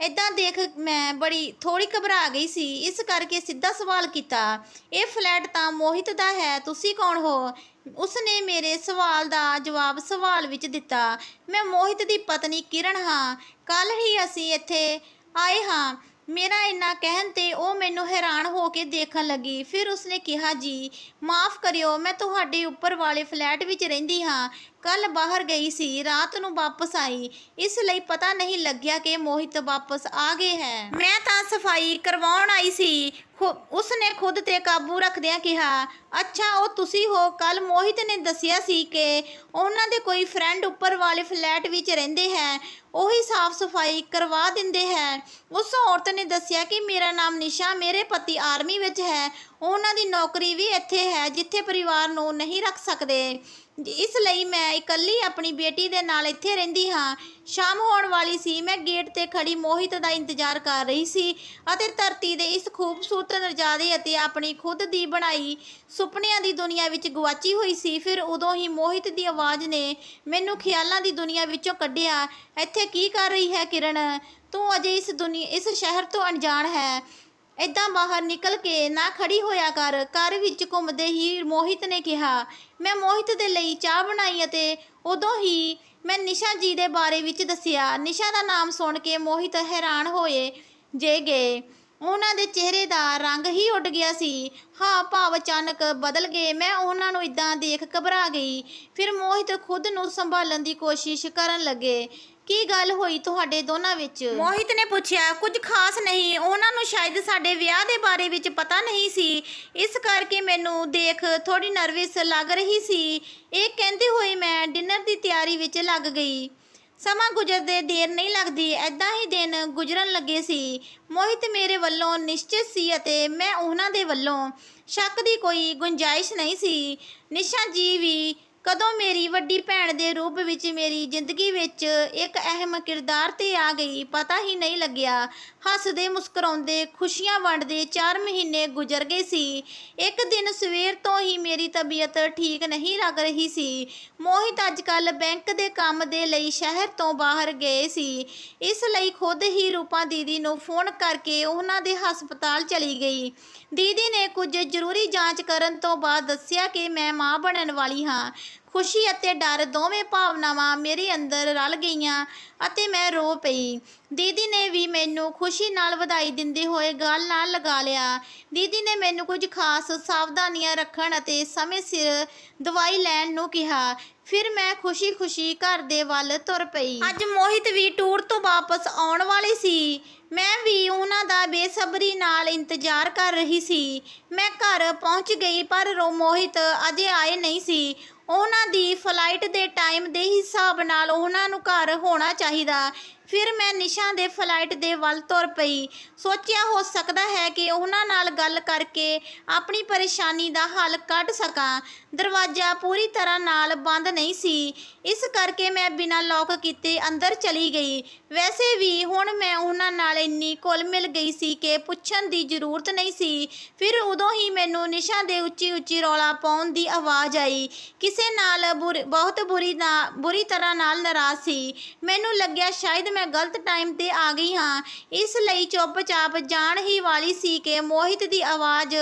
ਇਦਾਂ ਦੇਖ ਮੈਂ ਬੜੀ ਥੋੜੀ ਘਬਰਾ ਗਈ ਸੀ, ਇਸ ਕਰਕੇ ਸਿੱਧਾ ਸਵਾਲ ਕੀਤਾ, ਇਹ ਫਲੈਟ ਤਾਂ ਮੋਹਿਤ ਦਾ ਹੈ, ਤੁਸੀਂ ਕੌਣ ਹੋ? ਉਸਨੇ ਮੇਰੇ ਸਵਾਲ ਦਾ ਜਵਾਬ ਸਵਾਲ ਵਿੱਚ ਦਿੱਤਾ, ਮੈਂ ਮੋਹਿਤ ਦੀ ਪਤਨੀ ਕਿਰਨ ਹਾਂ ਕੱਲ ਹੀ ਅਸੀਂ ਇੱਥੇ ਆਏ ਹਾਂ ਮੇਰਾ ਇੰਨਾ ਕਹਿਣ ਤੇ ਉਹ ਮੈਨੂੰ ਹੈਰਾਨ ਹੋ ਕੇ ਦੇਖਣ ਲੱਗੀ। ਫਿਰ ਉਸਨੇ ਕਿਹਾ, ਜੀ, ਮਾਫ ਕਰਿਓ, ਮੈਂ ਤੁਹਾਡੇ ਉੱਪਰ ਵਾਲੇ ਫਲੈਟ ਵਿੱਚ ਰਹਿੰਦੀ ਹਾਂ। ਕੱਲ ਬਾਹਰ ਗਈ ਸੀ, ਰਾਤ ਨੂੰ ਵਾਪਸ ਆਈ। ਇਸ ਲਈ ਪਤਾ ਨਹੀਂ ਲੱਗਿਆ ਕਿ ਮੋਹਿਤ ਵਾਪਸ ਆ ਗਏ ਹੈ। ਮੈਂ ਤਾਂ ਸਫ਼ਾਈ ਕਰਵਾਉਣ ਆਈ ਸੀ। ਖੁ- ਉਸਨੇ ਖੁਦ ਤੇ ਕਾਬੂ ਰੱਖਦਿਆਂ ਕਿਹਾ, ਅੱਛਾ, ਉਹ ਤੁਸੀਂ ਹੋ। ਕੱਲ ਮੋਹਿਤ ਨੇ ਦੱਸਿਆ ਸੀ ਕਿ ਉਹਨਾਂ ਦੇ ਕੋਈ ਫਰੈਂਡ ਉੱਪਰ ਵਾਲੇ ਫਲੈਟ ਵਿੱਚ ਰਹਿੰਦੇ ਹੈ। ਉਹੀ ਸਾਫ਼ ਸਫ਼ਾਈ ਕਰਵਾ ਦਿੰਦੇ ਹੈ। ਉਸ ਔਰਤ ਨੇ ਦੱਸਿਆ ਕਿ ਮੇਰਾ ਨਾਮ ਨਿਸ਼ਾ, ਮੇਰੇ ਪਤੀ ਆਰਮੀ ਵਿੱਚ ਹੈ। ਉਹਨਾਂ ਦੀ ਨੌਕਰੀ ਵੀ ਇੱਥੇ ਹੈ, ਜਿੱਥੇ ਪਰਿਵਾਰ ਨੂੰ ਨਹੀਂ ਰੱਖ ਸਕਦੇ। ਇਸ ਲਈ ਮੈਂ ਇਕੱਲੀ ਆਪਣੀ ਬੇਟੀ ਦੇ ਨਾਲ ਇੱਥੇ ਰਹਿੰਦੀ ਹਾਂ। ਸ਼ਾਮ ਹੋਣ ਵਾਲੀ ਸੀ, ਮੈਂ ਗੇਟ ਤੇ ਖੜੀ ਮੋਹਿਤ ਦਾ ਇੰਤਜ਼ਾਰ ਕਰ ਰਹੀ ਸੀ ਅਤੇ ਧਰਤੀ ਦੇ ਇਸ ਖੂਬਸੂਰਤ ਨਜ਼ਾਰੇ ਅਤੇ ਆਪਣੀ ਖੁਦ ਦੀ ਬਣਾਈ ਸੁਪਨਿਆਂ ਦੀ ਦੁਨੀਆ ਵਿੱਚ ਗਵਾਚੀ ਹੋਈ ਸੀ। ਫਿਰ ਉਦੋਂ ਹੀ ਮੋਹਿਤ ਦੀ ਆਵਾਜ਼ ਨੇ ਮੈਨੂੰ ਖਿਆਲਾਂ ਦੀ ਦੁਨੀਆ ਵਿੱਚੋਂ ਕੱਢਿਆ। ਇੱਥੇ ਕੀ ਕਰ ਰਹੀ ਹੈ ਕਿਰਨ? ਤੂੰ ਅਜੇ ਇਸ ਦੁਨੀਆ ਇਸ ਸ਼ਹਿਰ ਤੋਂ ਅਣਜਾਣ ਹੈ। ਏਦਾਂ ਬਾਹਰ ਨਿਕਲ ਕੇ ਨਾ ਖੜੀ ਹੋਇਆ ਕਰ। ਘਰ ਵਿੱਚ ਘੁੰਮਦੇ ਹੀ ਮੋਹਿਤ ਨੇ ਕਿਹਾ, ਮੈਂ ਮੋਹਿਤ ਦੇ ਲਈ ਚਾਹ ਬਣਾਈ ਅਤੇ ਉਦੋਂ ਹੀ ਮੈਂ ਨਿਸ਼ਾ ਜੀ ਦੇ ਬਾਰੇ ਵਿੱਚ ਦੱਸਿਆ। ਨਿਸ਼ਾ ਦਾ ਨਾਮ ਸੁਣ ਕੇ ਮੋਹਿਤ ਹੈਰਾਨ ਹੋਏ, ਜੇ ਗਏ। ਉਹਨਾਂ ਦੇ ਚਿਹਰੇ ਦਾ ਰੰਗ ਹੀ ਉੱਡ ਗਿਆ ਸੀ। ਹਾਂ, ਭਾਵ ਅਚਾਨਕ ਬਦਲ ਗਏ। ਮੈਂ ਉਹਨਾਂ ਨੂੰ ਇਦਾਂ ਦੇਖ ਘਬਰਾ ਗਈ। ਫਿਰ ਮੋਹਿਤ ਖੁਦ ਨੂੰ ਸੰਭਾਲਣ ਦੀ ਕੋਸ਼ਿਸ਼ ਕਰਨ ਲੱਗੇ। ਕੀ ਗੱਲ ਹੋਈ ਤੁਹਾਡੇ ਦੋਨਾਂ ਵਿੱਚ? ਮੋਹਿਤ ਨੇ ਪੁੱਛਿਆ, ਕੁਝ ਖਾਸ ਨਹੀਂ, ਉਹਨਾਂ ਨੂੰ ਸ਼ਾਇਦ ਸਾਡੇ ਵਿਆਹ ਦੇ ਬਾਰੇ ਵਿੱਚ ਪਤਾ ਨਹੀਂ ਸੀ। ਇਸ ਕਰਕੇ ਮੈਨੂੰ ਦੇਖ ਥੋੜੀ ਨਰਵਸ ਲੱਗ ਰਹੀ ਸੀ। ਇਹ ਕਹਿੰਦੇ ਹੋਏ ਮੈਂ ਡਿਨਰ ਦੀ ਤਿਆਰੀ ਵਿੱਚ ਲੱਗ ਗਈ। ਸਮਾਂ ਗੁਜ਼ਰਦੇ ਦੇਰ ਨਹੀਂ ਲੱਗਦੀ ਐਦਾਂ ਹੀ ਦਿਨ ਗੁਜ਼ਰਨ ਲੱਗੇ ਸੀ। ਮੋਹਿਤ ਮੇਰੇ ਵੱਲੋਂ ਨਿਸ਼ਚਿਤ ਸੀ ਅਤੇ ਮੈਂ ਉਹਨਾਂ ਦੇ ਵੱਲੋਂ ਸ਼ੱਕ ਦੀ ਕੋਈ ਗੁੰਜਾਇਸ਼ ਨਹੀਂ ਸੀ। ਨਿਸ਼ਾ ਜੀ ਵੀ ਕਦੋਂ ਮੇਰੀ ਵੱਡੀ ਭੈਣ ਦੇ ਰੂਪ ਵਿੱਚ ਮੇਰੀ ਜ਼ਿੰਦਗੀ ਵਿੱਚ ਇੱਕ ਅਹਿਮ ਕਿਰਦਾਰ ਤੇ ਆ ਗਈ, ਪਤਾ ਹੀ ਨਹੀਂ ਲੱਗਿਆ। ਹੱਸਦੇ ਮੁਸਕਰਾਉਂਦੇ, ਖੁਸ਼ੀਆਂ ਵੰਡਦੇ 4 ਮਹੀਨੇ ਗੁਜ਼ਰ ਗਏ ਸੀ। ਇੱਕ ਦਿਨ ਸਵੇਰ ਤੋਂ ਹੀ ਮੇਰੀ ਤਬੀਅਤ ਠੀਕ ਨਹੀਂ ਲੱਗ ਰਹੀ ਸੀ। ਮੋਹਿਤ ਅੱਜਕੱਲ ਬੈਂਕ ਦੇ ਕੰਮ ਦੇ ਲਈ ਸ਼ਹਿਰ ਤੋਂ ਬਾਹਰ ਗਏ ਸੀ। ਇਸ ਲਈ ਖੁਦ ਹੀ ਰੂਪਾ ਦੀਦੀ ਨੂੰ ਫੋਨ ਕਰਕੇ ਉਹਨਾਂ ਦੇ ਹਸਪਤਾਲ ਚਲੀ ਗਈ। ਦੀਦੀ ਨੇ ਕੁਝ ਜ਼ਰੂਰੀ ਜਾਂਚ ਕਰਨ ਤੋਂ ਬਾਅਦ ਦੱਸਿਆ ਕਿ ਮੈਂ ਮਾਂ ਬਣਨ ਵਾਲੀ ਹਾਂ। ਖੁਸ਼ੀ ਅਤੇ ਡਰ ਦੋਵੇਂ ਭਾਵਨਾਵਾਂ ਮੇਰੇ ਅੰਦਰ ਰਲ ਗਈਆਂ ਅਤੇ ਮੈਂ ਰੋ ਪਈ। ਦੀਦੀ ਨੇ ਵੀ ਮੈਨੂੰ ਖੁਸ਼ੀ ਨਾਲ ਵਧਾਈ ਦਿੰਦੇ ਹੋਏ ਗੱਲ ਨਾਲ ਲਗਾ ਲਿਆ। ਦੀਦੀ ਨੇ ਮੈਨੂੰ ਕੁਝ ਖਾਸ ਸਾਵਧਾਨੀਆਂ ਰੱਖਣ ਅਤੇ ਸਮੇਂ ਸਿਰ ਦਵਾਈ ਲੈਣ ਨੂੰ ਕਿਹਾ। ਫਿਰ ਮੈਂ ਖੁਸ਼ੀ-ਖੁਸ਼ੀ ਘਰ ਦੇ ਵੱਲ ਤੁਰ ਪਈ। ਅੱਜ ਮੋਹਿਤ ਵੀ ਟੂਰ ਤੋਂ ਵਾਪਸ ਆਉਣ ਵਾਲੇ ਸੀ। ਮੈਂ ਵੀ ਉਹਨਾਂ ਦਾ ਬੇਸਬਰੀ ਨਾਲ ਇੰਤਜ਼ਾਰ ਕਰ ਰਹੀ ਸੀ। ਮੈਂ ਘਰ ਪਹੁੰਚ ਗਈ, ਪਰ ਰੋ ਮੋਹਿਤ ਅਜੇ ਆਏ ਨਹੀਂ ਸੀ। ਉਹਨਾਂ ਦੀ ਫਲਾਈਟ ਦੇ ਟਾਈਮ ਦੇ ਹਿਸਾਬ ਨਾਲ ਉਹਨਾਂ ਨੂੰ ਘਰ ਹੋਣਾ ਚਾਹੀਦਾ। ਫਿਰ ਮੈਂ ਨਿਸ਼ਾ ਦੇ ਫਲਾਈਟ ਦੇ ਵੱਲ ਤੁਰ ਪਈ। ਸੋਚਿਆ ਹੋ ਸਕਦਾ ਹੈ ਕਿ ਉਹਨਾਂ ਨਾਲ ਗੱਲ ਕਰਕੇ ਆਪਣੀ ਪਰੇਸ਼ਾਨੀ ਦਾ ਹੱਲ ਕੱਢ ਸਕਾਂ। ਦਰਵਾਜ਼ਾ ਪੂਰੀ ਤਰ੍ਹਾਂ ਨਾਲ ਬੰਦ ਨਹੀਂ ਸੀ। ਇਸ ਕਰਕੇ ਮੈਂ ਬਿਨਾਂ ਲੌਕ ਕੀਤੇ ਅੰਦਰ ਚਲੀ ਗਈ। ਵੈਸੇ ਵੀ ਹੁਣ ਮੈਂ ਉਹਨਾਂ ਨਾਲ ਇੰਨੀ ਘੁਲ ਮਿਲ ਗਈ ਸੀ ਕਿ ਪੁੱਛਣ ਦੀ ਜ਼ਰੂਰਤ ਨਹੀਂ ਸੀ। ਫਿਰ ਉਦੋਂ ਹੀ ਮੈਨੂੰ ਨਿਸ਼ਾ ਦੇ ਉੱਚੀ ਉੱਚੀ ਰੌਲਾ ਪਾਉਣ ਦੀ ਆਵਾਜ਼ ਆਈ। ਕਿਸੇ ਨਾਲ ਬੁਰ- ਬਹੁਤ ਬੁਰੀ ਨਾ ਬੁਰੀ ਤਰ੍ਹਾਂ ਨਾਲ ਨਾਰਾਜ਼ ਸੀ। ਮੈਨੂੰ ਲੱਗਿਆ ਸ਼ਾਇਦ ਮੈਂ ਗਲਤ ਟਾਈਮ ਤੇ ਆ ਗਈ ਹਾਂ। ਇਸ ਲਈ ਚੁੱਪਚਾਪ ਜਾਣ ਹੀ ਵਾਲੀ ਸੀ ਕਿ ਮੋਹਿਤ ਦੀ ਆਵਾਜ਼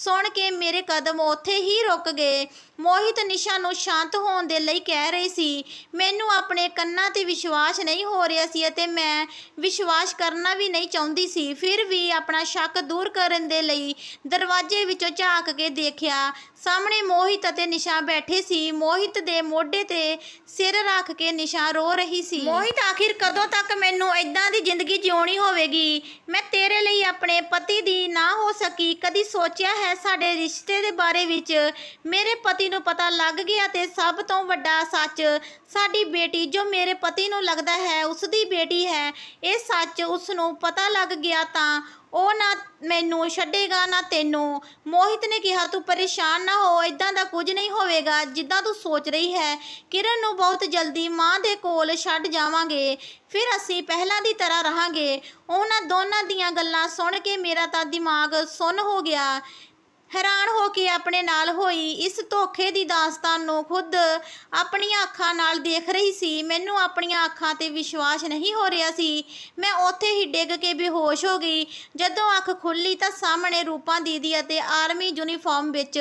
ਸੁਣ ਕੇ ਮੇਰੇ ਕਦਮ ਉੱਥੇ ਹੀ ਰੁਕ ਗਏ। ਮੋਹਿਤ ਨਿਸ਼ਾ ਨੂੰ ਸ਼ਾਂਤ ਹੋਣ ਦੇ ਲਈ ਕਹਿ ਰਹੀ ਸੀ, ਮੈਨੂੰ ਆਪਣੇ ਕੰਨਾਂ ਤੇ ਵਿਸ਼ਵਾਸ ਨਹੀਂ ਹੋ ਰਿਹਾ ਸੀ ਅਤੇ ਮੈਂ ਵਿਸ਼ਵਾਸ ਕਰਨਾ ਵੀ ਨਹੀਂ ਚਾਹੁੰਦੀ ਸੀ। ਫਿਰ ਵੀ ਆਪਣਾ ਸ਼ੱਕ ਦੂਰ ਕਰਨ ਦੇ ਲਈ ਦਰਵਾਜ਼ੇ ਵਿੱਚੋਂ ਝਾਕ ਕੇ ਦੇਖਿਆ। ਸਾਹਮਣੇ ਮੋਹਿਤ ਅਤੇ ਨਿਸ਼ਾ ਬੈਠੇ ਸੀ। ਮੋਹਿਤ ਦੇ ਮੋਢੇ ਤੇ ਸਿਰ ਰੱਖ ਕੇ ਨਿਸ਼ਾ ਰੋ ਰਹੀ ਸੀ। ਮੋਹਿਤ, ਆਖਿਰ ਕਦੋਂ ਤੱਕ ਮੈਨੂੰ ਇਦਾਂ ਦੀ ਜ਼ਿੰਦਗੀ ਜਿਉਣੀ ਹੋਵੇਗੀ? ਮੈਂ ਤੇਰੇ ਲਈ ਆਪਣੇ ਪਤੀ ਦੀ ਨਾ ਹੋ ਸਕੀ। ਕਦੀ ਸੋਚਿਆ ਹੈ ਸਾਡੇ ਰਿਸ਼ਤੇ ਦੇ ਬਾਰੇ ਵਿੱਚ ਮੇਰੇ ਪਤੀ ਨੂੰ ਪਤਾ ਲੱਗ ਗਿਆ ਤੇ ਸਭ ਤੋਂ ਵੱਡਾ ਸੱਚ ਸਾਡੀ ਬੇਟੀ, ਜੋ ਮੇਰੇ ਪਤੀ ਨੂੰ ਲੱਗਦਾ ਹੈ ਉਸ ਦੀ ਬੇਟੀ ਹੈ, ਇਹ ਸੱਚ ਉਸ ਨੂੰ ਪਤਾ ਲੱਗ ਗਿਆ ਤਾਂ ਉਹ ਨਾ ਮੈਨੂੰ ਛੱਡੇਗਾ, ਨਾ ਤੈਨੂੰ। ਮੋਹਿਤ ਨੇ ਕਿਹਾ, ਤੂੰ ਪਰੇਸ਼ਾਨ ਨਾ ਹੋ ਇਦਾਂ ਦਾ ਕੁਝ ਨਹੀਂ ਹੋਵੇਗਾ। ਜਿੱਦਾਂ ਤੂੰ ਸੋਚ ਰਹੀ ਹੈ, ਕਿਰਨ ਨੂੰ ਬਹੁਤ ਜਲਦੀ ਮਾਂ ਦੇ ਕੋਲ ਛੱਡ ਜਾਵਾਂਗੇ। ਫਿਰ ਅਸੀਂ ਪਹਿਲਾਂ ਦੀ ਤਰ੍ਹਾਂ ਰਹਾਂਗੇ। ਉਹਨਾਂ ਦੋਨਾਂ ਦੀਆਂ ਗੱਲਾਂ ਸੁਣ ਕੇ ਮੇਰਾ ਤਾਂ ਦਿਮਾਗ ਸੁੰਨ ਹੋ ਗਿਆ। ਹੈਰਾਨ ਹੋ ਕੇ ਆਪਣੇ ਨਾਲ ਹੋਈ। ਇਸ ਧੋਖੇ ਦੀ ਦਾਸਤਾਨ ਨੂੰ ਖੁਦ ਆਪਣੀਆਂ ਅੱਖਾਂ ਨਾਲ ਦੇਖ ਰਹੀ ਸੀ। ਮੈਨੂੰ ਆਪਣੀਆਂ ਅੱਖਾਂ ਤੇ ਵਿਸ਼ਵਾਸ ਨਹੀਂ ਹੋ ਰਿਹਾ ਸੀ। ਮੈਂ ਉੱਥੇ ਹੀ ਡਿੱਗ ਕੇ ਬੇਹੋਸ਼ ਹੋ ਗਈ। ਜਦੋਂ ਅੱਖ ਖੁੱਲੀ ਤਾਂ ਸਾਹਮਣੇ ਰੂਪਾਂ ਦੀਦੀ ਅਤੇ ਆਰਮੀ ਯੂਨੀਫਾਰਮ ਵਿੱਚ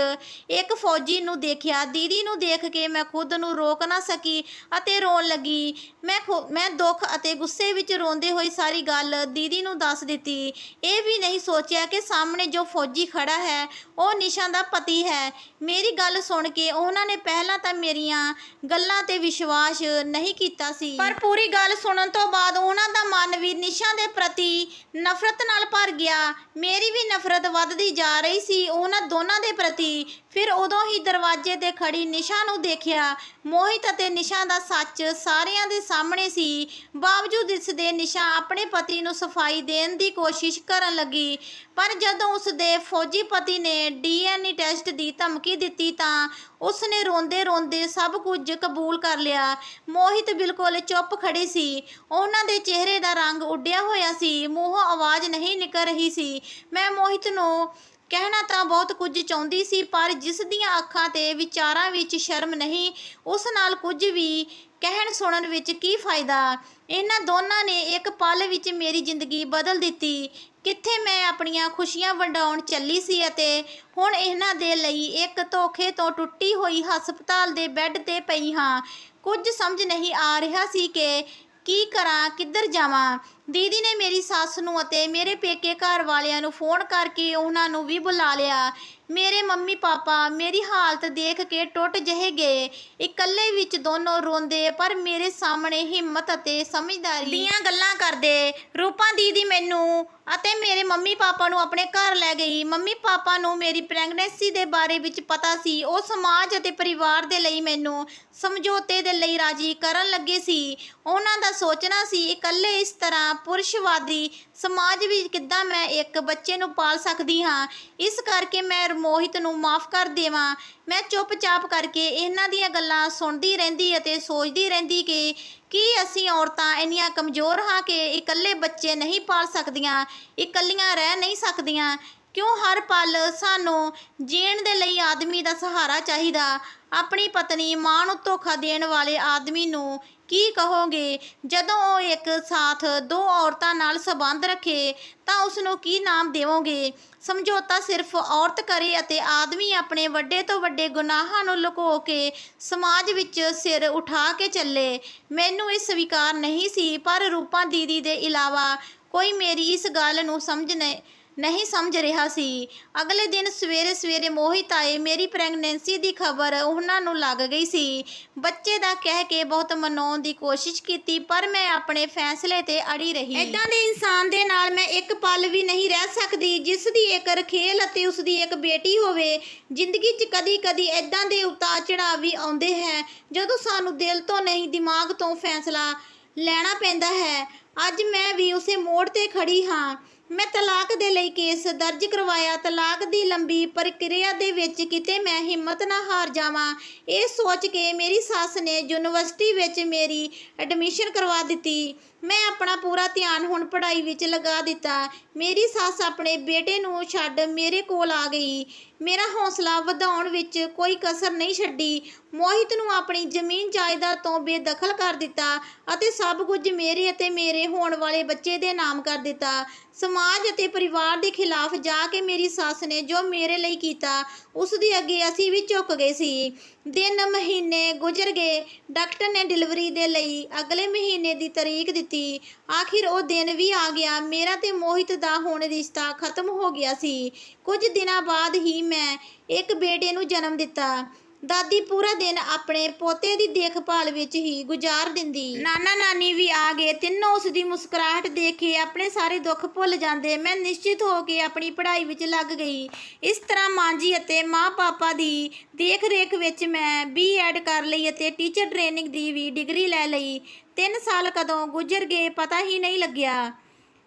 ਇੱਕ ਫੌਜੀ ਨੂੰ ਦੇਖਿਆ। ਦੀਦੀ ਨੂੰ ਦੇਖ ਕੇ ਮੈਂ ਖੁਦ ਨੂੰ ਰੋਕ ਨਾ ਸਕੀ ਅਤੇ ਰੋਣ ਲੱਗੀ। ਮੈਂ ਖੁ- ਮੈਂ ਦੁੱਖ ਅਤੇ ਗੁੱਸੇ ਵਿੱਚ ਰੋਂਦੇ ਹੋਏ ਸਾਰੀ ਗੱਲ ਦੀਦੀ ਨੂੰ ਦੱਸ ਦਿੱਤੀ। ਇਹ ਵੀ ਨਹੀਂ ਸੋਚਿਆ ਕਿ ਸਾਹਮਣੇ ਜੋ ਫੌਜੀ ਖੜਾ ਹੈ ਉਹ ਨਿਸ਼ਾ ਦਾ ਪਤੀ ਹੈ। ਮੇਰੀ ਗੱਲ ਸੁਣ ਕੇ ਉਹਨਾਂ ਨੇ ਪਹਿਲਾਂ ਤਾਂ ਮੇਰੀਆਂ ਗੱਲਾਂ ਤੇ ਵਿਸ਼ਵਾਸ ਨਹੀਂ ਕੀਤਾ ਸੀ। ਪਰ ਪੂਰੀ ਗੱਲ ਸੁਣਨ ਤੋਂ ਬਾਅਦ ਉਹਨਾਂ ਦਾ ਮਨ ਵੀ ਨਿਸ਼ਾ ਦੇ ਪ੍ਰਤੀ ਨਫ਼ਰਤ ਨਾਲ ਭਰ ਗਿਆ। ਮੇਰੀ ਵੀ ਨਫ਼ਰਤ ਵੱਧਦੀ ਜਾ ਰਹੀ ਸੀ। ਉਹਨਾਂ ਦੋਨਾਂ ਦੇ ਪ੍ਰਤੀ ਫਿਰ ਉਦੋਂ ਹੀ ਦਰਵਾਜ਼ੇ ਤੇ ਖੜੀ ਨਿਸ਼ਾ ਨੂੰ ਦੇਖਿਆ। ਮੋਹਿਤ ਅਤੇ ਨਿਸ਼ਾ ਦਾ ਸੱਚ ਸਾਰਿਆਂ ਦੇ ਸਾਹਮਣੇ ਸੀ। ਬਾਵਜੂਦ ਇਸ ਦੇ ਨਿਸ਼ਾ ਆਪਣੇ ਪਤੀ ਨੂੰ ਸਫ਼ਾਈ ਦੇਣ ਦੀ ਕੋਸ਼ਿਸ਼ ਕਰਨ ਲੱਗੀ। ਪਰ ਜਦੋਂ ਉਸ ਦੇ ਫੌਜੀ ਪਤੀ ਨੇ ਡੀਐਨਏ ਟੈਸਟ ਦੀ ਧਮਕੀ ਦਿੱਤੀ ਤਾਂ ਉਸ ਨੇ ਰੋਂਦੇ ਰੋਂਦੇ ਸਭ ਕੁਝ ਕਬੂਲ ਕਰ ਲਿਆ। ਮੋਹਿਤ ਬਿਲਕੁਲ ਚੁੱਪ ਖੜੀ ਸੀ। ਉਹਨਾਂ ਦੇ ਚਿਹਰੇ ਦਾ ਰੰਗ ਉੱਡਿਆ ਹੋਇਆ ਸੀ। ਮੂੰਹੋਂ ਆਵਾਜ਼ ਨਹੀਂ ਨਿਕਲ ਰਹੀ ਸੀ। ਮੈਂ ਮੋਹਿਤ ਨੂੰ ਕਹਿਣਾ ਤਾਂ ਬਹੁਤ ਕੁਝ ਚਾਹੁੰਦੀ ਸੀ, ਪਰ ਜਿਸ ਦੀਆਂ ਅੱਖਾਂ ਤੇ ਵਿਚਾਰਾਂ ਵਿੱਚ ਸ਼ਰਮ ਨਹੀਂ, ਉਸ ਨਾਲ ਕੁਝ ਵੀ ਕਹਿਣ ਸੁਣਨ ਵਿੱਚ ਕੀ ਫਾਇਦਾ? ਇਹਨਾਂ ਦੋਨਾਂ ਨੇ ਇੱਕ ਪਲ ਵਿੱਚ ਮੇਰੀ ਜ਼ਿੰਦਗੀ ਬਦਲ ਦਿੱਤੀ। ਕਿੱਥੇ ਮੈਂ ਆਪਣੀਆਂ ਖੁਸ਼ੀਆਂ ਵੰਡਾਉਣ ਚੱਲੀ ਸੀ ਅਤੇ ਹੁਣ ਇਹਨਾਂ ਦੇ ਲਈ ਇੱਕ ਧੋਖੇ ਤੋਂ ਟੁੱਟੀ ਹੋਈ ਹਸਪਤਾਲ ਦੇ ਬੈੱਡ ਤੇ ਪਈ ਹਾਂ। ਕੁਝ ਸਮਝ ਨਹੀਂ ਆ ਰਿਹਾ ਸੀ ਕਿ ਕੀ ਕਰਾਂ, ਕਿੱਧਰ ਜਾਵਾਂ? ਦੀਦੀ ਨੇ ਮੇਰੀ ਸੱਸ ਨੂੰ ਅਤੇ ਮੇਰੇ ਪੇਕੇ ਘਰ ਵਾਲਿਆਂ ਨੂੰ ਫੋਨ ਕਰਕੇ ਉਹਨਾਂ ਨੂੰ ਵੀ ਬੁਲਾ ਲਿਆ। ਮੇਰੇ ਮੰਮੀ ਪਾਪਾ, ਮੇਰੀ ਹਾਲਤ ਦੇਖ ਕੇ ਟੁੱਟ ਜਿਹੇ ਗਏ। ਇਕੱਲੇ ਵਿੱਚ ਦੋਨੋਂ ਰੋਂਦੇ, ਪਰ ਮੇਰੇ ਸਾਹਮਣੇ ਹਿੰਮਤ ਅਤੇ ਸਮਝਦਾਰੀ ਦੀਆਂ ਗੱਲਾਂ ਕਰਦੇ। ਰੂਪਾ ਦੀਦੀ ਮੈਨੂੰ ਅਤੇ ਮੇਰੇ ਮੰਮੀ ਪਾਪਾ ਨੂੰ ਆਪਣੇ ਘਰ ਲੈ ਗਈ। ਮੰਮੀ ਪਾਪਾ ਨੂੰ ਮੇਰੀ ਪ੍ਰੈਗਨੈਂਸੀ ਦੇ ਬਾਰੇ ਵਿੱਚ ਪਤਾ ਸੀ। ਉਹ ਸਮਾਜ ਅਤੇ ਪਰਿਵਾਰ ਦੇ ਲਈ ਮੈਨੂੰ ਸਮਝੌਤੇ ਦੇ ਲਈ ਰਾਜੀ ਕਰਨ ਲੱਗੇ ਸੀ। ਉਹਨਾਂ ਦਾ ਸੋਚਣਾ ਸੀ, ਇਕੱਲੇ ਇਸ ਤਰ੍ਹਾਂ ਪੁਰਸ਼ਵਾਦੀ ਸਮਾਜ ਵਿੱਚ ਕਿੱਦਾਂ ਮੈਂ ਇੱਕ ਬੱਚੇ ਨੂੰ ਪਾਲ ਸਕਦੀ ਹਾਂ। ਇਸ ਕਰਕੇ ਮੈਂ ਮੋਹਿਤ ਨੂੰ ਮਾਫ ਕਰ ਦੇਵਾਂ। ਮੈਂ ਚੁੱਪਚਾਪ ਕਰਕੇ ਇਹਨਾਂ ਦੀਆਂ ਗੱਲਾਂ ਸੁਣਦੀ ਰਹਿੰਦੀ ਅਤੇ ਸੋਚਦੀ ਰਹਿੰਦੀ ਕਿ ਕੀ ਅਸੀਂ ਔਰਤਾਂ ਇੰਨੀਆਂ ਕਮਜ਼ੋਰ ਹਾਂ ਕਿ ਇਕੱਲੇ ਬੱਚੇ ਨਹੀਂ ਪਾਲ ਸਕਦੀਆਂ, ਇਕੱਲੀਆਂ ਰਹਿ ਨਹੀਂ ਸਕਦੀਆਂ। ਕਿਉਂ ਹਰ ਪਲ ਸਾਨੂੰ ਜੀਣ ਦੇ ਲਈ ਆਦਮੀ ਦਾ ਸਹਾਰਾ ਚਾਹੀਦਾ? ਆਪਣੀ ਪਤਨੀ ਮਾਂ ਨੂੰ ਧੋਖਾ ਦੇਣ ਵਾਲੇ ਆਦਮੀ ਨੂੰ ਕੀ ਕਹੋਗੇ? ਜਦੋਂ ਉਹ ਇੱਕ ਸਾਥ ਦੋ ਔਰਤਾਂ ਨਾਲ ਸੰਬੰਧ ਰੱਖੇ, ਤਾਂ ਉਸ ਨੂੰ ਕੀ ਨਾਮ ਦੇਵੋਗੇ? ਸਮਝੌਤਾ ਸਿਰਫ ਔਰਤ ਕਰੇ ਅਤੇ ਆਦਮੀ ਆਪਣੇ ਵੱਡੇ ਤੋਂ ਵੱਡੇ ਗੁਨਾਹਾਂ ਨੂੰ ਲੁਕੋ ਕੇ ਸਮਾਜ ਵਿੱਚ ਸਿਰ ਉਠਾ ਕੇ ਚੱਲੇ। ਮੈਨੂੰ ਇਹ ਸਵੀਕਾਰ ਨਹੀਂ ਸੀ, ਪਰ ਰੂਪਾ ਦੀਦੀ ਦੇ ਇਲਾਵਾ ਕੋਈ ਮੇਰੀ ਇਸ ਗੱਲ ਨੂੰ ਸਮਝ ਨਹੀਂ ਨਹੀਂ ਸਮਝ ਰਿਹਾ ਸੀ। ਅਗਲੇ ਦਿਨ ਸਵੇਰੇ ਸਵੇਰੇ ਮੋਹਿਤ ਆਏ। ਮੇਰੀ ਪ੍ਰੈਗਨੈਂਸੀ ਦੀ ਖਬਰ ਉਹਨਾਂ ਨੂੰ ਲੱਗ ਗਈ ਸੀ। ਬੱਚੇ ਦਾ ਕਹਿ ਕੇ ਬਹੁਤ ਮਨਾਉਣ ਦੀ ਕੋਸ਼ਿਸ਼ ਕੀਤੀ, ਪਰ ਮੈਂ ਆਪਣੇ ਫੈਸਲੇ ਤੇ ਅੜੀ ਰਹੀ। ਇਦਾਂ ਦੇ ਇਨਸਾਨ ਦੇ ਨਾਲ ਮੈਂ ਇੱਕ ਪਲ ਵੀ ਨਹੀਂ ਰਹਿ ਸਕਦੀ, ਜਿਸ ਦੀ ਇੱਕ ਰਖੇਲ ਅਤੇ ਉਸ ਦੀ ਇੱਕ ਬੇਟੀ ਹੋਵੇ। ਜ਼ਿੰਦਗੀ 'ਚ ਕਦੀ-ਕਦੀ ਇਦਾਂ ਦੇ ਉਤਾਰ ਚੜਾਅ ਵੀ ਆਉਂਦੇ ਹੈ, ਜਦੋਂ ਸਾਨੂੰ ਦਿਲ ਤੋਂ ਨਹੀਂ, ਦਿਮਾਗ ਤੋਂ ਫੈਸਲਾ ਲੈਣਾ ਪੈਂਦਾ ਹੈ। ਅੱਜ ਮੈਂ ਵੀ ਉਸੇ ਮੋੜ ਤੇ ਖੜੀ ਹਾਂ। ਮੈਂ ਤਲਾਕ ਦੇ ਲਈ ਕੇਸ ਦਰਜ ਕਰਵਾਇਆ। ਤਲਾਕ ਦੀ ਲੰਬੀ ਪ੍ਰਕਿਰਿਆ ਦੇ ਵਿੱਚ ਕਿਤੇ ਮੈਂ ਹਿੰਮਤ ਨਾ ਹਾਰ ਜਾਵਾਂ। ਇਹ ਸੋਚ ਕੇ ਮੇਰੀ ਸੱਸ ਨੇ ਯੂਨੀਵਰਸਿਟੀ ਵਿੱਚ ਮੇਰੀ ਐਡਮਿਸ਼ਨ ਕਰਵਾ ਦਿੱਤੀ। ਮੈਂ ਆਪਣਾ ਪੂਰਾ ਧਿਆਨ ਹੁਣ ਪੜ੍ਹਾਈ ਵਿੱਚ ਲਗਾ ਦਿੱਤਾ। ਮੇਰੀ ਸੱਸ ਆਪਣੇ ਬੇਟੇ ਨੂੰ ਛੱਡ ਮੇਰੇ ਕੋਲ ਆ ਗਈ। ਮੇਰਾ ਹੌਸਲਾ ਵਧਾਉਣ ਵਿੱਚ ਕੋਈ ਕਸਰ ਨਹੀਂ ਛੱਡੀ। ਮੋਹਿਤ ਨੂੰ ਆਪਣੀ ਜ਼ਮੀਨ ਜਾਇਦਾਦ ਤੋਂ ਬੇਦਖਲ ਕਰ ਦਿੱਤਾ ਅਤੇ ਸਭ ਕੁਝ ਮੇਰੇ ਅਤੇ ਮੇਰੇ ਹੋਣ ਵਾਲੇ ਬੱਚੇ ਦੇ ਨਾਮ ਕਰ ਦਿੱਤਾ। ਸਮਾਜ ਅਤੇ ਪਰਿਵਾਰ ਦੇ ਖਿਲਾਫ ਜਾ ਕੇ ਮੇਰੀ ਸੱਸ ਨੇ ਜੋ ਮੇਰੇ ਲਈ ਕੀਤਾ, ਉਸ ਦੇ ਅੱਗੇ ਅਸੀਂ ਵੀ ਝੁਕ ਗਏ ਸੀ। ਦਿਨ ਮਹੀਨੇ ਗੁਜ਼ਰ ਗਏ। ਡਾਕਟਰ ਨੇ ਡਿਲੀਵਰੀ ਦੇ ਲਈ ਅਗਲੇ ਮਹੀਨੇ ਦੀ ਤਰੀਕ ਦਿੱਤੀ। ਆਖਿਰ ਉਹ ਦਿਨ ਵੀ ਆ ਗਿਆ। ਮੇਰਾ ਤੇ ਮੋਹਿਤ ਦਾ ਹੁਣ ਰਿਸ਼ਤਾ ਖਤਮ ਹੋ ਗਿਆ ਸੀ। ਕੁਝ ਦਿਨਾਂ ਬਾਅਦ ਹੀ ਮੈਂ ਇੱਕ ਬੇਟੇ ਨੂੰ ਜਨਮ ਦਿੱਤਾ। ਦਾਦੀ ਪੂਰਾ ਦਿਨ ਆਪਣੇ ਪੋਤੇ ਦੀ ਦੇਖਭਾਲ ਵਿੱਚ ਹੀ ਗੁਜ਼ਾਰ ਦਿੰਦੀ। ਨਾਨਾ ਨਾਨੀ ਵੀ ਆ ਗਏ ਤਿੰਨੋਂ ਉਸ ਦੀ ਮੁਸਕਰਾਹਟ ਦੇਖ ਕੇ ਆਪਣੇ ਸਾਰੇ ਦੁੱਖ ਭੁੱਲ ਜਾਂਦੇ। ਮੈਂ ਨਿਸ਼ਚਿਤ ਹੋ ਕੇ ਆਪਣੀ ਪੜ੍ਹਾਈ ਵਿੱਚ ਲੱਗ ਗਈ। ਇਸ ਤਰ੍ਹਾਂ ਮਾਂ ਜੀ ਅਤੇ ਮਾਂ ਪਾਪਾ ਦੀ ਦੇਖ ਰੇਖ ਵਿੱਚ ਮੈਂ ਬੀਐਡ ਕਰ ਲਈ ਅਤੇ ਟੀਚਰ ਟ੍ਰੇਨਿੰਗ ਦੀ ਵੀ ਡਿਗਰੀ ਲੈ ਲਈ। 3 ਸਾਲ ਕਦੋਂ ਗੁਜ਼ਰ ਗਏ ਪਤਾ ਹੀ ਨਹੀਂ ਲੱਗਿਆ।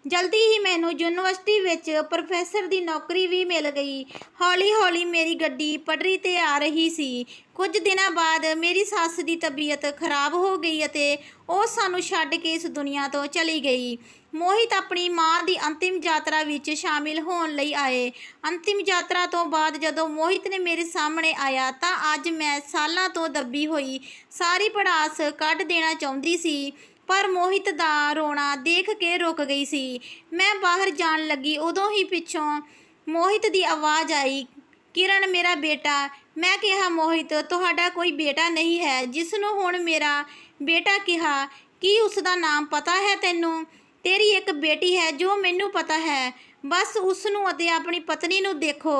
ਜਲਦੀ ਹੀ ਮੈਨੂੰ ਯੂਨੀਵਰਸਿਟੀ ਵਿੱਚ ਪ੍ਰੋਫੈਸਰ ਦੀ ਨੌਕਰੀ ਵੀ ਮਿਲ ਗਈ। ਹੌਲੀ-ਹੌਲੀ ਮੇਰੀ ਗੱਡੀ ਪਟਰੀ ਤੇ ਆ ਰਹੀ ਸੀ। ਕੁਝ ਦਿਨਾਂ ਬਾਅਦ ਮੇਰੀ ਸੱਸ ਦੀ ਤਬੀਅਤ ਖਰਾਬ ਹੋ ਗਈ ਅਤੇ ਉਹ ਸਾਨੂੰ ਛੱਡ ਕੇ ਇਸ ਦੁਨੀਆ ਤੋਂ ਚਲੀ ਗਈ। ਮੋਹਿਤ ਆਪਣੀ ਮਾਂ ਦੀ ਅੰਤਿਮ ਯਾਤਰਾ ਵਿੱਚ ਸ਼ਾਮਿਲ ਹੋਣ ਲਈ ਆਏ। ਅੰਤਿਮ ਯਾਤਰਾ ਤੋਂ ਬਾਅਦ ਜਦੋਂ ਮੋਹਿਤ ਨੇ ਮੇਰੇ ਸਾਹਮਣੇ ਆਇਆ ਤਾਂ ਅੱਜ ਮੈਂ ਸਾਲਾਂ ਤੋਂ ਦੱਬੀ ਹੋਈ, ਸਾਰੀ ਪੜਾਸ ਕੱਢ ਦੇਣਾ ਚਾਹੁੰਦੀ ਸੀ। ਪਰ ਮੋਹਿਤ ਦਾ ਰੋਣਾ ਦੇਖ ਕੇ ਰੁਕ ਗਈ ਸੀ। ਮੈਂ ਬਾਹਰ ਜਾਣ ਲੱਗੀ, ਉਦੋਂ ਹੀ ਪਿੱਛੋਂ ਮੋਹਿਤ ਦੀ ਆਵਾਜ਼ ਆਈ, ਕਿਰਨ ਮੇਰਾ ਬੇਟਾ, ਮੈਂ ਕਿਹਾ, ਮੋਹਿਤ, ਤੁਹਾਡਾ ਕੋਈ ਬੇਟਾ ਨਹੀਂ ਹੈ ਜਿਸ ਨੂੰ ਹੁਣ ਮੇਰਾ ਬੇਟਾ ਕਿਹਾ, ਕੀ ਉਸ ਦਾ ਨਾਮ ਪਤਾ ਹੈ ਤੈਨੂੰ? ਤੇਰੀ ਇੱਕ ਬੇਟੀ ਹੈ ਜੋ ਮੈਨੂੰ ਪਤਾ ਹੈ। ਬਸ ਉਸ ਨੂੰ ਅਤੇ ਆਪਣੀ ਪਤਨੀ ਨੂੰ ਦੇਖੋ।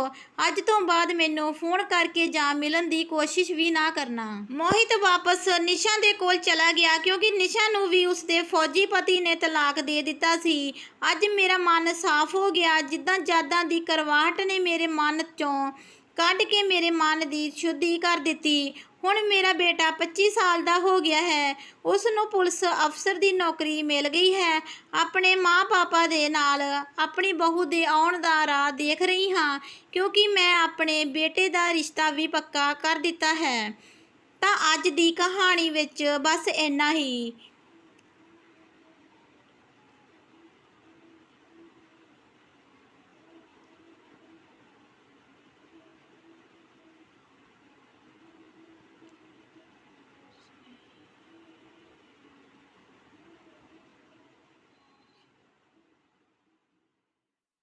ਅੱਜ ਤੋਂ ਬਾਅਦ ਮੈਨੂੰ ਫੋਨ ਕਰਕੇ ਜਾਂ ਮਿਲਣ ਦੀ ਕੋਸ਼ਿਸ਼ ਵੀ ਨਾ ਕਰਨਾ। ਮੋਹਿਤ ਵਾਪਸ ਨਿਸ਼ਾ ਦੇ ਕੋਲ ਚਲਾ ਗਿਆ ਕਿਉਂਕਿ ਨਿਸ਼ਾ ਨੂੰ ਵੀ ਉਸਦੇ ਫੌਜੀ ਪਤੀ ਨੇ ਤਲਾਕ ਦੇ ਦਿੱਤਾ ਸੀ। ਅੱਜ ਮੇਰਾ ਮਨ ਸਾਫ਼ ਹੋ ਗਿਆ। ਜਿੱਦਾਂ ਜਾਦਾਂ ਦੀ ਕਰਵਾਹਟ ਨੇ ਮੇਰੇ ਮਨ ਚੋਂ। ਕੱਢ ਕੇ ਮੇਰੇ ਮਨ ਦੀ ਸ਼ੁੱਧੀ ਕਰ ਦਿੱਤੀ। ਹੁਣ ਮੇਰਾ ਬੇਟਾ 25 ਸਾਲ ਦਾ ਹੋ ਗਿਆ ਹੈ। ਉਸ ਨੂੰ ਪੁਲਿਸ ਅਫਸਰ ਦੀ ਨੌਕਰੀ ਮਿਲ ਗਈ ਹੈ। ਆਪਣੇ ਮਾਂ-ਪਾਪਾ ਦੇ ਨਾਲ ਆਪਣੀ ਬਹੂ ਦੇ ਆਉਣ ਦਾ ਰਾਹ ਦੇਖ ਰਹੀ ਹਾਂ, ਕਿਉਂਕਿ ਮੈਂ ਆਪਣੇ ਬੇਟੇ ਦਾ ਰਿਸ਼ਤਾ ਵੀ ਪੱਕਾ ਕਰ ਦਿੱਤਾ ਹੈ। ਤਾਂ ਅੱਜ ਦੀ ਕਹਾਣੀ ਵਿੱਚ ਬਸ ਇੰਨਾ ਹੀ।